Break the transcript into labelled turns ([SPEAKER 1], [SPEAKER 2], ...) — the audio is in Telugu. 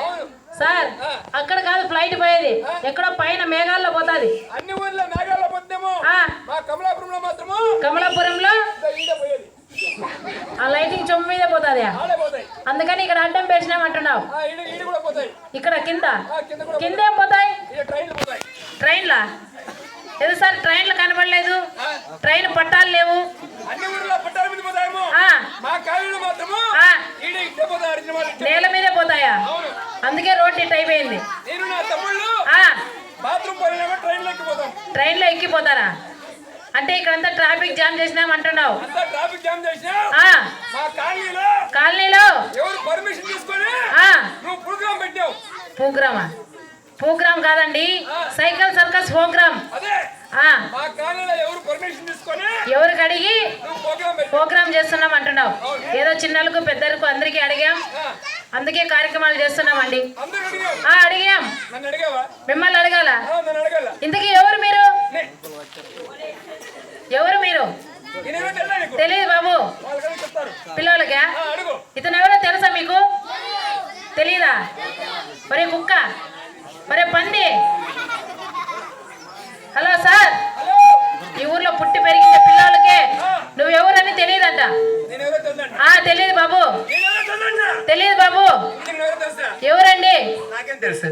[SPEAKER 1] అవును
[SPEAKER 2] సార్ అక్కడ కాదు ఫ్లైట్ పోయేది. ఎక్కడో పైన మేఘాల్లో పోతాది.
[SPEAKER 1] అన్ని ఊర్లో మేఘాల్లో పోతేమో కమలాపురంలో మాత్రము
[SPEAKER 2] కమలాపురంలో ఆ లైటింగ్ చొమ్ము మీదే పోతాది. అందుకని ఇక్కడ అడ్డం
[SPEAKER 1] కూడా పోతాయి.
[SPEAKER 2] ఇక్కడ కింద?
[SPEAKER 1] కింద
[SPEAKER 2] ఏం పోతాయి?
[SPEAKER 1] ట్రైన్లు
[SPEAKER 2] ఏదో సార్ ట్రైన్లు కనబడలేదు. ట్రైన్ పట్టాలు లేవు
[SPEAKER 1] అన్ని ఊర్లో పట్టాల మీద పోతాయేమో
[SPEAKER 2] ఆ,
[SPEAKER 1] మా కాలంలో మాత్రము
[SPEAKER 2] ఆ,
[SPEAKER 1] ఈడ ఇట్టే పోతాయి అర్జున వాళ్ళు ఇట్టే.
[SPEAKER 2] నేల మీదే పోతాయా
[SPEAKER 1] అవును
[SPEAKER 2] అందుకే రోడ్ ఇట్ అయిపోయింది.
[SPEAKER 1] నేను నా తమ్ముళ్ళు
[SPEAKER 2] ఆ,
[SPEAKER 1] బాత్రూమ్ పోయినామో ట్రైన్లో ఎక్కిపోతాం.
[SPEAKER 2] ట్రైన్లో ఎక్కిపోతారా? అంటే ఇక్కడంతా ట్రాఫిక్ జామ్ చేసినాం అంటున్నావు.
[SPEAKER 1] అంతా ట్రాఫిక్ జామ్ చేసినా.
[SPEAKER 2] ఆ,
[SPEAKER 1] మా కాలనీలో ప్రోగ్రామ్
[SPEAKER 2] ప్రోగ్రామా? ప్రోగ్రామ్ కాదండి. Cycle circus program. ఎవరికి అడిగి
[SPEAKER 1] ప్రోగ్రామ్
[SPEAKER 2] చేస్తున్నాం అంటున్నావు. ఏదో చిన్నలకు పెద్దలకు అందరికీ అడిగాం. అందుకే కార్యక్రమాలు చేస్తున్నామండి. అడిగాం. మిమ్మల్ని అడగాల? ఇంతకీ ఎవరు మీరు? ఎవరు మీరు? తెలియదు బాబు. పిల్లలకా ఇతను ఎవరో తెలుసా మీకు? తెలీదా? మరే కుక్క. మరే పంది. Hello sir. ఈ ఊర్లో పుట్టి పెరిగిన పిల్లలకే నువ్వెవరని తెలియదంట తెలియదు బాబు. తెలియదు బాబు. ఎవరండి?
[SPEAKER 1] నాకేం తెలుసు?